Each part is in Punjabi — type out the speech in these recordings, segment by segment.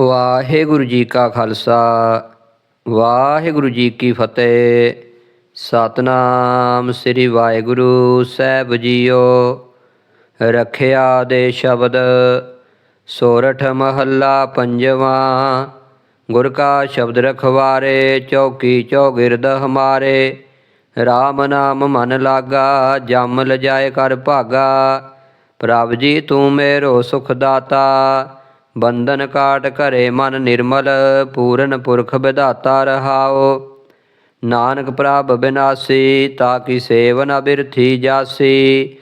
ਵਾਹਿਗੁਰੂ ਜੀ ਕਾ ਖਾਲਸਾ, ਵਾਹਿਗੁਰੂ ਜੀ ਕੀ ਫਤਿਹ। ਸਤਨਾਮ ਸ੍ਰੀ ਵਾਹਿਗੁਰੂ ਸਾਹਿਬ ਜੀਓ। ਰਖਿਆ ਦੇ ਸ਼ਬਦ, ਸੋਰਠ ਮਹੱਲਾ ਪੰਜਵਾਂ। ਗੁਰ ਕਾ ਸ਼ਬਦ ਰਖਵਾਰੇ, ਚੌਕੀ ਚੌਗਿਰਦ ਹਮਾਰੇ। RAM ਨਾਮ ਮਨ ਲਾਗਾ, ਜਮ ਲਜਾਏ ਕਰ ਭਾਗਾ। ਪ੍ਰਭ ਜੀ ਤੂੰ ਮੇਰੋ ਸੁਖ ਦਾਤਾ। ਬੰਧਨ ਕਾਟ ਘਰੇ ਮਨ ਨਿਰਮਲ, ਪੂਰਨ ਪੁਰਖ ਵਿਧਾਤਾ ਰਹਾਓ। ਨਾਨਕ ਪ੍ਰਭ ਬਿਨਾਸੀ, ਤਾ ਕੀ ਸੇਵਨ ਬਿਰਥੀ ਜਾਸੀ।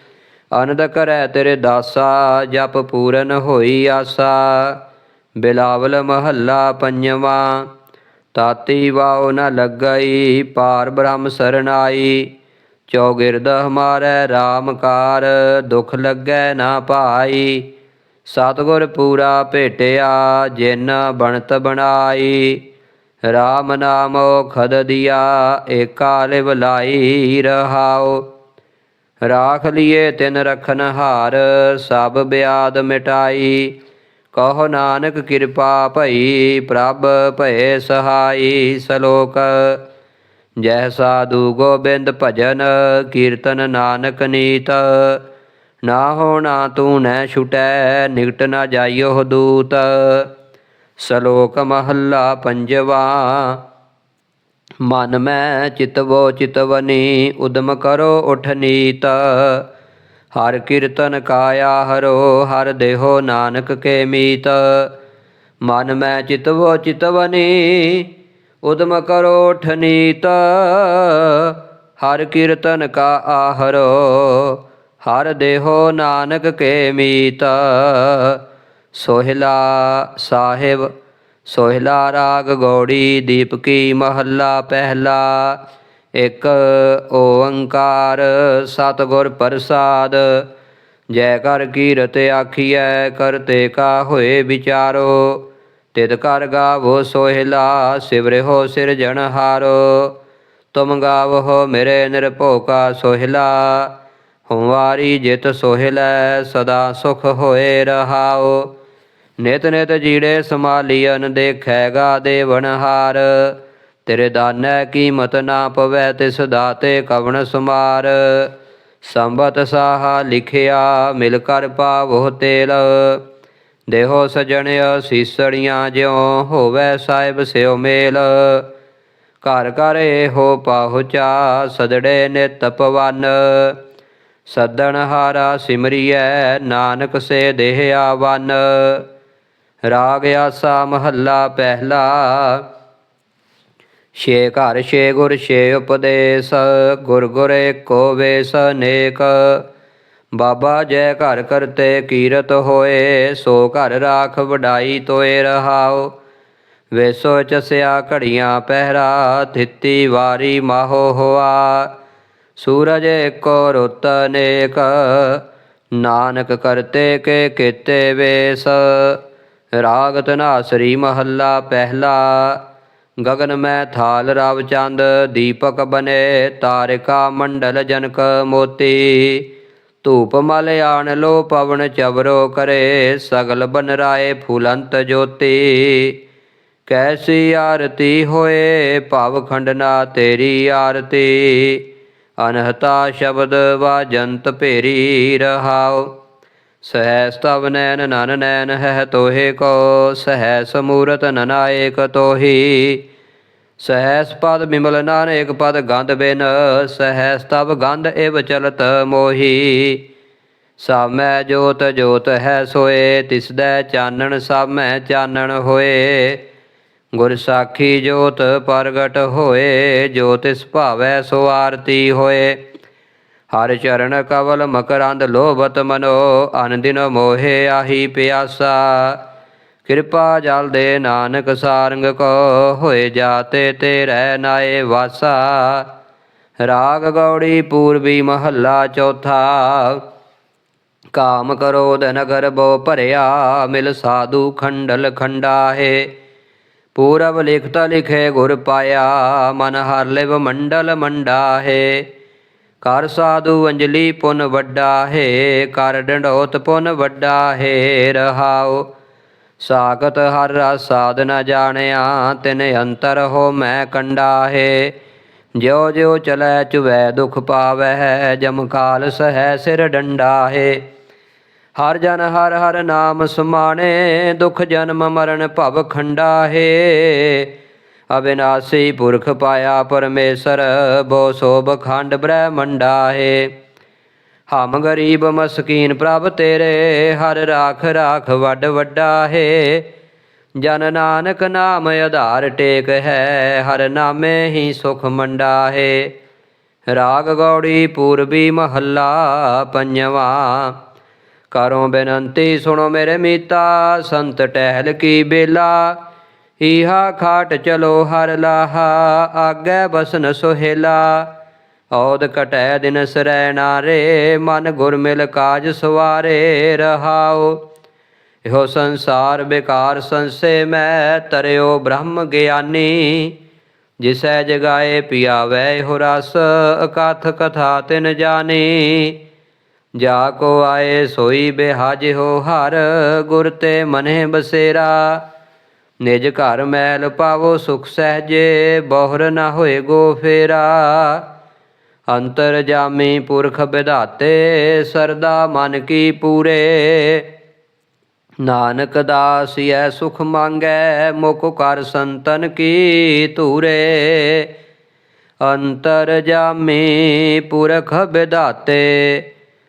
ਅਨੰਦ ਕਰੈ ਤੇਰੇ ਦਾਸਾ, ਜਪ ਪੂਰਨ ਹੋਈ ਆਸਾ। ਬਿਲਾਵਲ ਮਹੱਲਾ ਪੰਜਵਾਂ ਤਾਤੀ ਵਾਉ ਨ ਲੱਗਈ, ਪਾਰ ਬ੍ਰਹਮ ਸਰਨਾਈ ਚੌਗਿਰਦ ਹਮਾਰੇ RAM ਕਾਰ, ਦੁਖ ਲੱਗੈ ਨਾ ਭਾਈ ਸਤਿਗੁਰ ਪੂਰਾ ਭੇਟਿਆ, ਜਿਨ ਬਣਤ ਬਣਾਈ RAM ਨਾਮ ਖਦ ਦਿਆ, ਏਕਾ ਲਿਵ ਲਾਈ ਰਹਾਉ। ਰਾਖ ਲਿਏ ਤਿਨ ਰਖਨ ਹਾਰ, ਸਭ ਬਿਆਦ ਮਿਟਾਈ। ਕਹੋ ਨਾਨਕ ਕਿਰਪਾ ਭਈ, ਪ੍ਰਭ ਭਏ ਸਹਾਈ ਸਲੋਕ। ਜੈ ਸਾਧੂ ਗੋਬਿੰਦ ਭਜਨ, ਕੀਰਤਨ ਨਾਨਕ ਨੀਤ। ਨਾ ਹੋਣਾ ਤੂੰ ਨੈ ਛੁਟੈ ਨਿਕਟ ਨਾ ਜਾਈਓ ਦੂਤ। ਸ਼ਲੋਕ ਮਹੱਲਾ ਪੰਜਵਾ, ਮਨ ਮੈਂ ਚਿਤਵੋ ਚਿਤਵਨੀ, ਉਦਮ ਕਰੋ ਉਠ ਨੀਤ। ਹਰ ਕੀਰਤਨ ਕਾਇਆ ਹਰੋ, ਹਰ ਦੇਹੋ ਨਾਨਕ ਕੇ ਮੀਤ। ਮਨ ਮੈਂ ਚਿਤਵੋ ਚਿਤਵਨੀ, ਉਦਮ ਕਰੋ ਉਠ ਨੀਤ। ਹਰ ਕੀਰਤਨ ਕਾ ਆਹਰੋ ਹਰ ਦੇਹੋ ਨਾਨਕ ਕੇ ਮੀਤ। ਸੋਹਿਲਾ ਸਾਹਿਬ, ਸੋਹਿਲਾ ਰਾਗ ਗੌੜੀ ਦੀਪਕੀ ਮਹੱਲਾ ਪਹਿਲਾ। ਇਕ ਓੰਕਾਰ ਸਤਿਗੁਰ ਪ੍ਰਸਾਦ, ਜੈ ਕਰ ਕੀਰਤ ਆਖੀਐ ਕਰਤੇ ਕਾ ਹੋਏ ਵਿਚਾਰੋ। ਤਿਤ ਕਰ ਗਾਵੋ ਸੋਹਿਲਾ ਸਿਵਰਿਓ ਸਿਰਜਣਹਾਰੋ। ਤੁਮ ਗਾਵੋ ਮੇਰੇ ਨਿਰਭਉ ਕਾ ਸੋਹਿਲਾ। ਹਮਾਰੀ ਜਿਤ ਸੋਹਿਲੈ ਸਦਾ ਸੁਖ ਹੋਏ ਰਹਾਓ ਨਿਤ ਨਿਤ ਜੀੜੇ ਸਮਾਲੀਅਨ ਦੇਖੈਗਾ ਦੇਵਨਹਾਰ ਤੇਰੇ ਦਾਨੈ ਕੀਮਤ ਨਾ ਪਵੈ, ਤਿਸ ਦਾਤੇ ਕਵਣ ਸੁਮਾਰ। ਸੰਬਤ ਸਾਹਾ ਲਿਖਿਆ, ਮਿਲ ਕਰ ਪਾਵੋ ਤੇਲ। ਦੇਹੋ ਸਜਣਿਆ ਸੀਸੜੀਆਂ ਜਿਉ ਹੋਵੇ ਸਾਹਿਬ ਸਿਉ ਮੇਲ। ਘਰ ਘਰ ਇਹੋ ਪਾਹੁਚਾ ਸਦੜੇ ਨਿਤ ਪਵਨ। ਸੱਦਣ ਹਾਰਾ ਸਿਮਰੀਐ, ਨਾਨਕ ਸੇ ਦੇਹ ਆਵਨ। ਰਾਗ ਆਸਾ ਮਹੱਲਾ ਪਹਿਲਾ। ਛੇ ਘਰ, ਛੇ ਗੁਰ, ਛੇ ਉਪਦੇਸ਼, ਗੁਰ ਗੁਰੇ ਏਕੋ ਵੇਸ ਅਨੇਕ ਬਾਬਾ ਜੈ ਘਰ ਕਰਤੇ ਕੀਰਤ ਹੋਏ, ਸੋ ਘਰ ਰਾਖ ਵਡਾਈ ਤੋਏ ਰਹਾਓ ਵੇਸੋ ਚਸਿਆ ਘੜੀਆਂ ਪਹਿਰਾ, ਥਿੱਤੀ ਵਾਰੀ ਮਾਹੋ ਹੋਆ। ਸੂਰਜ ਏਕੋ ਰੁੱਤ ਅਨੇਕ, ਨਾਨਕ ਕਰਤੇ ਕੇ ਕੀਤੇ ਵੇਸ। ਰਾਗ ਤਨਾਸਰੀ ਮਹੱਲਾ ਪਹਿਲਾ, ਗਗਨ ਮੈਂ ਥਾਲ ਰਵ ਚੰਦ, ਦੀਪਕ ਬਨੇ ਤਾਰਿਕਾ ਮੰਡਲ ਜਨਕ ਮੋਤੀ। ਧੂਪ ਮਲ ਆਣ ਲੋ ਪਵਨ ਚਵਰੋ ਕਰੇ, ਸਗਲ ਬਨ ਰਾਏ ਫੁਲੰਤ ਜੋਤੀ। ਕੈਸੀ ਆਰਤੀ ਹੋਏ, ਭਵ ਖੰਡਨਾ ਤੇਰੀ ਆਰਤੀ। ਅਨਹਤਾ ਸ਼ਬਦ ਵਾਜੰਤ ਭੇਰੀ ਰਹਾਉ। ਸਹਿ ਸਤਵ ਨੈਨ ਨਨ ਨੈਨ ਹੈ ਤੋਹੇ ਕੋ। ਸਹਿ ਸਮੂਰਤ ਨਨਾਇਕ ਤੋਹੀ। ਸਹਿਸ ਪਦ ਬਿਮਲ ਨਾਨਕ ਪਦ ਗੰਧ ਬਿਨ। ਸਹਿ ਸਤਵ ਗੰਧ ਇਵ ਚਲਤ ਮੋਹੀ। ਸਾਮੈ ਜੋਤ ਜੋਤ ਹੈ ਸੋਏ ਤਿਸ ਦੈ ਚਾਨਣ ਸਾਮੈ ਚਾਨਣ ਹੋਏ। ਗੁਰ ਸਾਖੀ ਜੋਤ ਪ੍ਰਗਟ ਹੋਏ, ਜੋ ਤਿਸ ਭਾਵੈ ਸੋ ਆਰਤੀ ਹੋਏ। ਹਰ ਚਰਨ ਕਵਲ ਮਕਰੰਦ ਲੋਭਤ ਮਨੋ ਅਨਦਿਨ ਮੋਹੇ ਆਹੀ ਪਿਆਸਾ। ਕਿਰਪਾ ਜਲ ਦੇ ਨਾਨਕ ਸਾਰੰਗ ਕੋ, ਹੋਏ ਜਾਤੇ ਤੇਰੇ ਨਾਏ ਵਾਸਾ। ਰਾਗ ਗੌੜੀ ਪੂਰਬੀ ਮਹੱਲਾ ਚੌਥਾ। ਕਾਮ ਕਰੋਧ ਨਗਰ ਬੋ ਭਰਿਆ, ਮਿਲ ਸਾਧੂ ਖੰਡਲ ਖੰਡਾਹੇ। ਪੂਰਬ ਲਿਖਤਾ ਲਿਖੇ ਗੁਰ ਪਾਇਆ, ਮਨ ਹਰ ਲਿਵ ਮੰਡਲ ਮੰਡਾ ਹੈ ਕਰ ਸਾਧੂ ਅੰਜਲੀ ਪੁਨ ਵੱਡਾ ਹੈ ਕਰ ਡੰਡੋਤ ਪੁਨ ਵੱਡਾ ਹੈ ਰਹਾਉ। ਸਾਗਤ ਹਰ ਰਸ ਸਾਧ ਨ ਜਾਣਿਆ, ਤਿਨ ਅੰਤਰ ਹੋ ਮੈਂ ਕੰਡਾ ਹੈ ਜਿਉ ਜਿਉ ਚਲੈ ਚੁਵੈ ਦੁਖ ਪਾਵੈ ਜਮ ਕਾਲ ਸਹਿ ਸਿਰ ਡੰਡਾ ਹੈ ਹਰ ਜਨ ਹਰ ਹਰ ਨਾਮ ਸਮਾਣੇ, ਦੁਖ ਜਨਮ ਮਰਨ ਭਵ ਖੰਡਾਹੇ। ਅਬਿਨਾਸੀ ਪੁਰਖ ਪਾਇਆ ਪਰਮੇਸ਼ਰ, ਬੋ ਸੋਭ ਖੰਡ ਬ੍ਰਹਮੰਡਾਹੇ। ਹਮ ਗਰੀਬ ਮਸਕੀਨ ਪ੍ਰਭ ਤੇਰੇ, ਹਰ ਰਾਖ ਰਾਖ ਵੱਡ ਵੱਡਾ ਹੈ ਜਨ ਨਾਨਕ ਨਾਮ ਆਧਾਰ ਟੇਕ ਹੈ, ਹਰ ਨਾਮੇ ਹੀ ਸੁਖ ਮੰਡਾ ਹੈ ਰਾਗ ਗੌੜੀ ਪੂਰਬੀ ਮਹੱਲਾ ਪੰਜਵਾ ਕਰੋ ਬੇਨੰਤੀ, ਸੁਣੋ ਮੇਰੇ ਮੀਤਾ, ਸੰਤ ਟਹਿਲ ਕੀ ਬੇਲਾ। ਈਹਾ ਖਾਟ ਚਲੋ ਹਰ ਲਾਹਾ, ਆਗੇ ਬਸਨ ਸੁਹੇਲਾ। ਔਦ ਕਟੈ ਦਿਨ ਸਰੈ ਨਾਰੇ, ਮਨ ਗੁਰ ਮਿਲ ਕਾਜ ਸਵਾਰੇ ਰਹਾਓ। ਇਹੋ ਸੰਸਾਰ ਬੇਕਾਰ ਸੰਸੇ ਮੈਂ, ਤਰਿਓ ਬ੍ਰਹਮ ਗਿਆਨੀ। ਜਿਸੈ ਜਗਾਏ ਪਿਆਵੈ ਹੋ ਰਸ, ਅਕਥ ਕਥਾ ਤਿਨ ਜਾਣੀ ਜਾ ਕੋ ਆਏ ਸੋਈ ਬਿਹਾਜ ਹੋ ਹਰ ਗੁਰ ਤੇ ਮਨੇ ਬਸੇਰਾ। ਨਿਜ ਘਰ ਮੈਲ ਪਾਵੋ ਸੁਖ ਸਹਜੇ, ਬਹੁਰ ਨਾ ਹੋਏ ਗੋ ਫੇਰਾ। ਅੰਤਰ ਜਾਮੀ ਪੁਰਖ ਵਿਧਾਤੇ ਸਰਦਾ ਮਨ ਕੀ ਪੂਰੇ। ਨਾਨਕ ਦਾਸ ਐ ਸੁਖ ਮੰਗੈ, ਮੁਖ ਕਰ ਸੰਤਨ ਕੀ ਧੂਰੇ। ਅੰਤਰ ਜਾਮੀ ਪੁਰਖ ਵਿਧਾਤੇ